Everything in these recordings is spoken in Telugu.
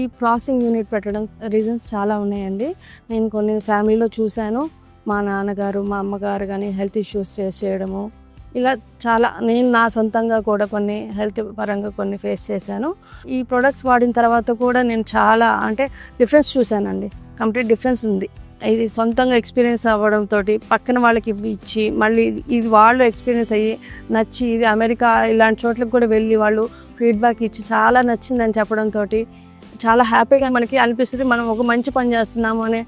ఈ ప్రాసెసింగ్ యూనిట్ పెట్టడం రీజన్స్ చాలా ఉన్నాయండి. నేను కొన్ని ఫ్యామిలీలో చూశాను. మా నాన్నగారు మా అమ్మగారు కానీ హెల్త్ ఇష్యూస్ ఫేస్ చేయడము. ఇలా చాలా నేను నా సొంతంగా కూడా కొన్ని హెల్త్ పరంగా కొన్ని ఫేస్ చేశాను. ఈ ప్రొడక్ట్స్ వాడిన తర్వాత కూడా నేను చాలా అంటే డిఫరెన్స్ చూశానండి. కంప్లీట్ డిఫరెన్స్ ఉంది. ఇది సొంతంగా ఎక్స్పీరియన్స్ అవ్వడంతో పక్కన వాళ్ళకి ఇవి ఇచ్చి మళ్ళీ ఇది వాళ్ళు ఎక్స్పీరియన్స్ అయ్యి నచ్చి ఇది అమెరికా ఇలాంటి చోట్లకు కూడా వెళ్ళి వాళ్ళు ఫీడ్బ్యాక్ ఇచ్చి చాలా నచ్చిందని చెప్పడంతో చాలా హ్యాపీగా మనకి అనిపిస్తుంది. మనం ఒక మంచి పని చేస్తున్నాము అనే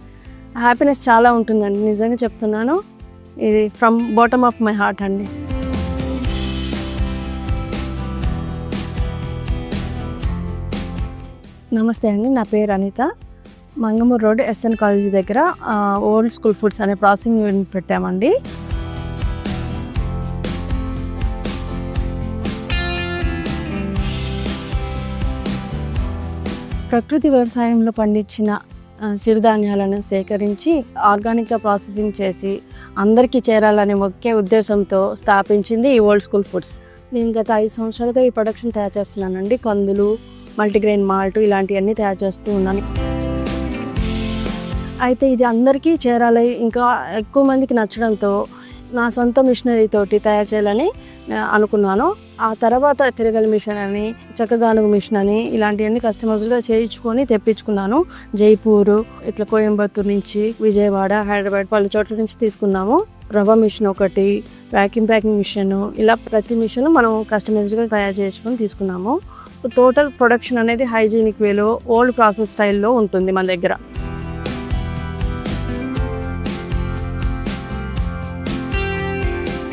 హ్యాపీనెస్ చాలా ఉంటుందండి. నిజంగా చెప్తున్నాను. ఇది from bottom of my heart అండి. నమస్తే అండి. నా పేరు Anitha. Mangamuru road SN college దగ్గర ఓల్డ్ స్కూల్ ఫుడ్స్ అనే ప్రాసెసింగ్ యూనిట్ పెట్టామండి. ప్రకృతి వ్యవసాయంలో పండించిన సిరుధాన్యాలను చిరుధాన్యాలను సేకరించి ఆర్గానిక్గా ప్రాసెసింగ్ చేసి అందరికీ చేరాలనే ముఖ్య ఉద్దేశంతో స్థాపించింది ఈ ఓల్డ్ స్కూల్ ఫుడ్స్ నేను గత ఐదు సంవత్సరాలుగా ఈ ప్రొడక్షన్ తయారు చేస్తున్నానండి. కందులు మల్టీగ్రెయిన్ మాల్ట్ ఇలాంటివన్నీ తయారు చేస్తూ ఉన్నాను. అయితే ఇది అందరికీ చేరాలి. ఇంకా ఎక్కువ మందికి నచ్చడంతో నా సొంత మిషనరీ తోటి తయారు చేయాలని అనుకున్నాను. ఆ తర్వాత తిరగలి మిషన్ అని చక్కగానుగు మిషన్ అని ఇలాంటివన్నీ కస్టమర్స్గా చేయించుకొని తెప్పించుకున్నాను. జైపూర్ ఇట్లా కోయంబత్తూర్ నుంచి విజయవాడ హైదరాబాద్ పలు చోట్ల నుంచి తీసుకున్నాము. రవ్వ మిషన్ ఒకటి వ్యాక్యూమ్ ప్యాకింగ్ మిషన్ ఇలా ప్రతి మిషన్ మనం కస్టమైజ్గా తయారు చేసుకొని తీసుకున్నాము. టోటల్ ప్రొడక్షన్ అనేది హైజీనిక్ వేలో ఓల్డ్ ప్రాసెస్ స్టైల్లో ఉంటుంది మన దగ్గర.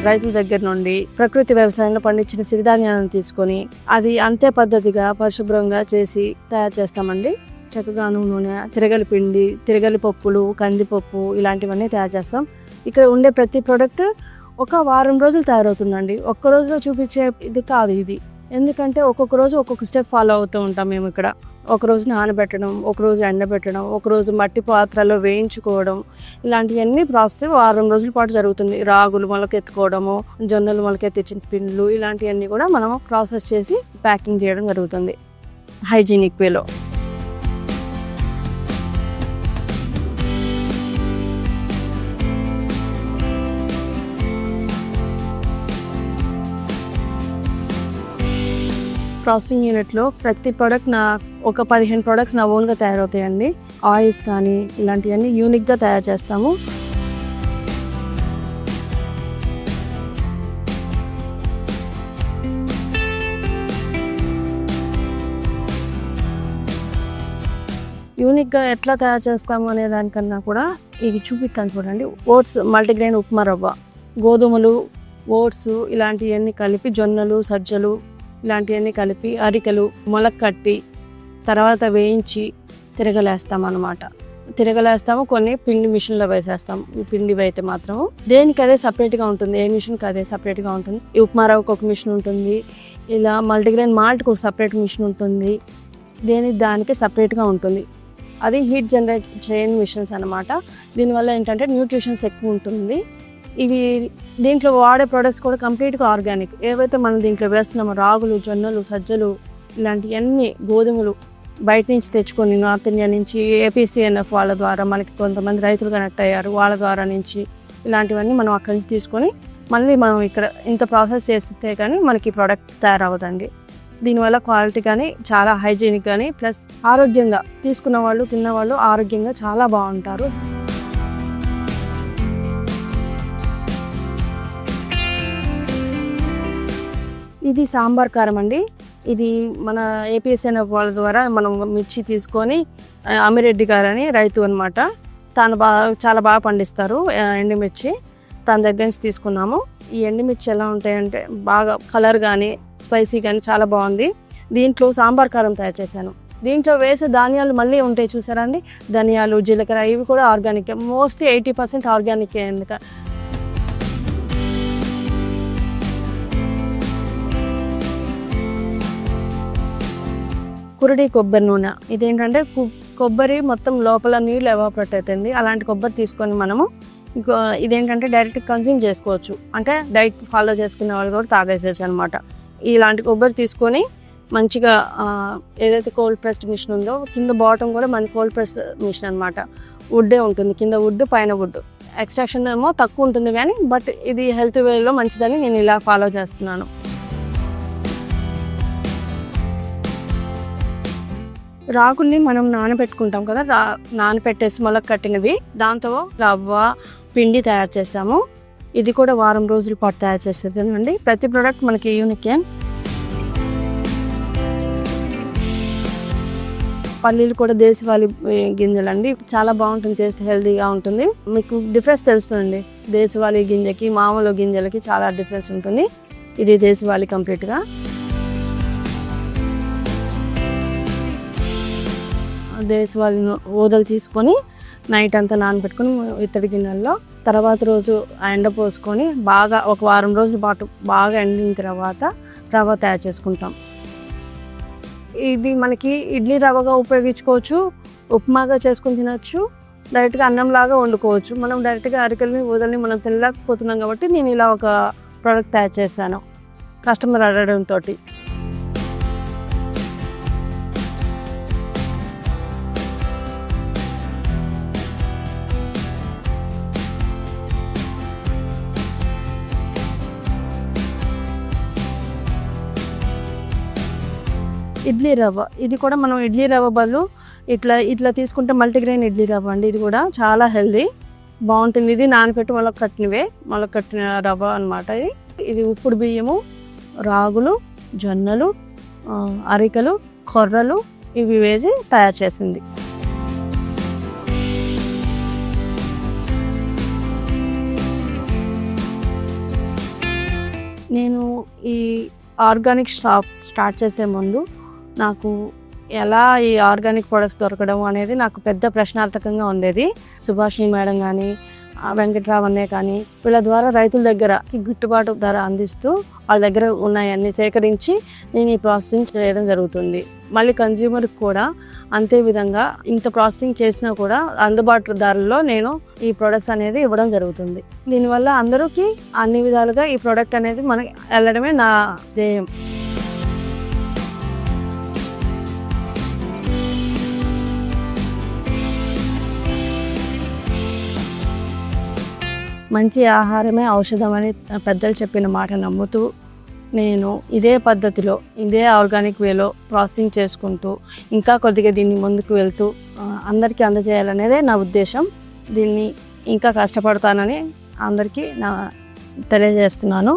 రైతుల దగ్గర నుండి ప్రకృతి వ్యవసాయంలో పండించిన సిరిధాన్యాలను తీసుకొని అది అంతే పద్ధతిగా పరిశుభ్రంగా చేసి తయారు చేస్తామండి. చక్కగా నూనె తిరగలి పిండి తిరగలి పప్పులు కందిపప్పు ఇలాంటివన్నీ తయారు చేస్తాం. ఇక్కడ ఉండే ప్రతి ప్రోడక్ట్ ఒక వారం రోజులు తయారవుతుందండి. ఒక్క రోజులో చూపించే ఇది కాదు ఇది. ఎందుకంటే ఒక్కొక్క రోజు ఒక్కొక్క స్టెప్ ఫాలో అవుతూ ఉంటాం మేము ఇక్కడ. ఒక రోజు నానబెట్టడం ఒక రోజు ఎండబెట్టడం ఒక రోజు మట్టి పాత్రలో వేయించుకోవడం ఇలాంటివన్నీ ప్రాసెస్ వారం రోజుల పాటు జరుగుతుంది. రాగులు మొలకెత్తుకోవడము జొన్నలు మొలకెత్తించిన పిండ్లు ఇలాంటివన్నీ కూడా మనం ప్రాసెస్ చేసి ప్యాకింగ్ చేయడం జరుగుతుంది. హైజీనిక్ వేలో ప్రాసెసింగ్ యూనిట్లో ప్రతి ప్రోడక్ట్ నా ఒక పదిహేను ప్రోడక్ట్స్ నా ఓన్గా తయారవుతాయండి. ఆయిల్స్ కానీ ఇలాంటివన్నీ యూనిక్గా తయారు చేస్తాము. యూనిక్గా ఎట్లా తయారు చేస్తాము అనే దానికన్నా కూడా ఇది చూపిస్తాను చూడండి. ఓట్స్ మల్టీగ్రెయిన్ ఉప్మా రవ్వ గోధుమలు ఓట్స్ ఇలాంటివన్నీ కలిపి జొన్నలు సజ్జలు ఇలాంటివన్నీ కలిపి అరికెలు మొలకట్టి తర్వాత వేయించి తిరగలేస్తాం అన్నమాట తిరగలేస్తాము కొన్ని పిండి మిషన్లో వేసేస్తాము. ఈ పిండి అయితే మాత్రము. దేనికి అదే సపరేట్గా ఉంటుంది? ఏ మిషన్కి అదే సపరేట్గా ఉంటుంది? ఈ ఉప్మా రవ్వకు ఒక మిషన్ ఉంటుంది. ఇలా మల్టీగ్రెయిన్ మాల్ట్కి ఒక సపరేట్ మిషన్ ఉంటుంది. దేని దానికి సపరేట్గా ఉంటుంది. అది హీట్ జనరేట్ చేయని మిషన్స్ అనమాట దీనివల్ల ఏంటంటే న్యూట్రిషన్స్ ఎక్కువ ఉంటుంది. ఇవి దీంట్లో వాడే ప్రొడక్ట్స్ కూడా కంప్లీట్గా ఆర్గానిక్ ఏవైతే మనం దీంట్లో వేస్తున్నామో రాగులు జొన్నలు సజ్జలు ఇలాంటివన్నీ గోధుమలు బయట నుంచి తెచ్చుకొని నార్త్ ఇండియా నుంచి ఏపీసీఎన్ఎఫ్ వాళ్ళ ద్వారా మనకి కొంతమంది రైతులు కనెక్ట్ అయ్యారు. వాళ్ళ ద్వారా నుంచి ఇలాంటివన్నీ మనం అక్కడి నుంచి తీసుకొని మళ్ళీ మనం ఇక్కడ ఇంత ప్రాసెస్ చేస్తే కానీ మనకి ప్రోడక్ట్ తయారవ్వదండి. దీనివల్ల క్వాలిటీ కానీ చాలా హైజీనిక్ కానీ ప్లస్ ఆరోగ్యంగా తీసుకున్న వాళ్ళు తిన్నవాళ్ళు ఆరోగ్యంగా చాలా బాగుంటారు. ఇది సాంబార్ కారం అండి. ఇది మన ఏపీఎస్ఎన్ఎఫ్ వాళ్ళ ద్వారా మనం మిర్చి తీసుకొని అమిరెడ్డి గారు అని రైతు అనమాట తను బాగా చాలా బాగా పండిస్తారు ఎండుమిర్చి. తన దగ్గర నుంచి తీసుకున్నాము. ఈ ఎండుమిర్చి ఎలా ఉంటాయంటే బాగా కలర్ కానీ స్పైసీ కానీ చాలా బాగుంది. దీంట్లో సాంబార్ కారం తయారు చేశాను. దీంట్లో వేసే ధాన్యాలు మళ్ళీ ఉంటాయి చూసారా అండి? ధనియాలు జీలకర్ర ఇవి కూడా organic. Mostly eighty percent organic. ఎందుకంటే కురుడి కొబ్బరి నూనె. ఇదేంటంటే కొబ్బరి మొత్తం లోపల నీళ్ళు ఎవాపరేట్ అవుతుంది అలాంటి కొబ్బరి తీసుకొని మనము ఇదేంటంటే డైరెక్ట్ కన్జ్యూమ్ చేసుకోవచ్చు. అంటే డైట్ ఫాలో చేసుకునే వాళ్ళు కూడా తాగేసేయచ్చు అనమాట ఇలాంటి కొబ్బరి తీసుకొని మంచిగా ఏదైతే కోల్డ్ ప్రెస్డ్ మిషన్ ఉందో కింద బాటమ్ కూడా మన కోల్డ్ ప్రెస్ మిషన్ అనమాట వుడ్డే ఉంటుంది. కింద వుడ్ పైన వుడ్. ఎక్స్ట్రాక్షన్ ఏమో తక్కువ ఉంటుంది కానీ బట్ ఇది హెల్త్ వేలో మంచిదని నేను ఇలా ఫాలో చేస్తున్నాను. రాగుల్ని మనం నానబెట్టుకుంటాం కదా రా నానబెట్టేసి మొలక కట్టినవి. దాంతో రవ్వ పిండి తయారు చేసాము ఇది కూడా వారం రోజుల పాటు తయారు చేసేది అండి ప్రతి ప్రోడక్ట్ మనకి యూనికే పల్లీలు కూడా దేశవాళీ గింజలు గింజలండి. చాలా బాగుంటుంది టేస్ట్ హెల్తీగా ఉంటుంది. మీకు డిఫరెన్స్ తెలుస్తుందండి. దేశవాళీ గింజకి మామూలు గింజలకి చాలా డిఫరెన్స్ ఉంటుంది. ఇది దేశవాళీ కంప్లీట్గా. దేశవాళీ ఊదలు తీసుకొని నైట్ అంతా నానబెట్టుకొని ఇత్తడి గిన్నెల్లో తర్వాత రోజు ఆ ఎండ పోసుకొని బాగా ఒక వారం రోజుల పాటు బాగా ఎండిన తర్వాత రవ్వ తయారు చేసుకుంటాం. ఇది మనకి ఇడ్లీ రవ్వగా ఉపయోగించుకోవచ్చు ఉప్మాగా చేసుకొని తినచ్చు డైరెక్ట్గా అన్నంలాగా వండుకోవచ్చు. మనం డైరెక్ట్గా అరికల్ని ఊదల్ని మనం తినలేకపోతున్నాం కాబట్టి నేను ఇలా ఒక ప్రోడక్ట్ తయారు చేశాను. కస్టమర్ అడగడంతో ఇడ్లీ రవ్వ. ఇది కూడా మనం ఇడ్లీ రవ్వ బదులు ఇట్లా ఇట్లా తీసుకుంటే మల్టీగ్రెయిన్ ఇడ్లీ రవ్వ అండి. ఇది కూడా చాలా హెల్దీ. బాగుంటుంది. ఇది నానపెట్టి మొలక కట్టినవే. మొలక కట్టిన రవ్వ అనమాట ఇది. ఇది ఉప్పుడు బియ్యము రాగులు జొన్నలు అరికలు కొర్రలు ఇవి వేసి తయారు చేసింది. నేను ఈ ఆర్గానిక్ షాప్ స్టార్ట్ చేసే ముందు నాకు ఎలా ఈ ఆర్గానిక్ ప్రొడక్ట్స్ దొరకడం అనేది నాకు పెద్ద ప్రశ్నార్థకంగా ఉండేది. సుభాషిణి మేడం కానీ వెంకట్రావన్నే కానీ వీళ్ళ ద్వారా రైతుల దగ్గరకి గిట్టుబాటు ధర అందిస్తూ వాళ్ళ దగ్గర ఉన్నాయన్నీ సేకరించి నేను ఈ ప్రాసెసింగ్ చేయడం జరుగుతుంది. మళ్ళీ కన్జ్యూమర్కి కూడా అంతే విధంగా ఇంత ప్రాసెసింగ్ చేసినా కూడా అందుబాటు ధరల్లో నేను ఈ ప్రొడక్ట్స్ అనేది ఇవ్వడం జరుగుతుంది. దీనివల్ల అందరికీ అన్ని విధాలుగా ఈ ప్రోడక్ట్ అనేది మనకి వెళ్ళడమే నా ధ్యేయం. మంచి ఆహారమే ఔషధం అని పెద్దలు చెప్పిన మాట నమ్ముతూ నేను ఇదే పద్ధతిలో ఇదే ఆర్గానిక్ వేలో ప్రాసెసింగ్ చేసుకుంటూ ఇంకా కొద్దిగా దీన్ని ముందుకు వెళ్తూ అందరికీ అందజేయాలనేదే నా ఉద్దేశం. దీన్ని ఇంకా కష్టపడతానని అందరికీ నా తెలియజేస్తున్నాను.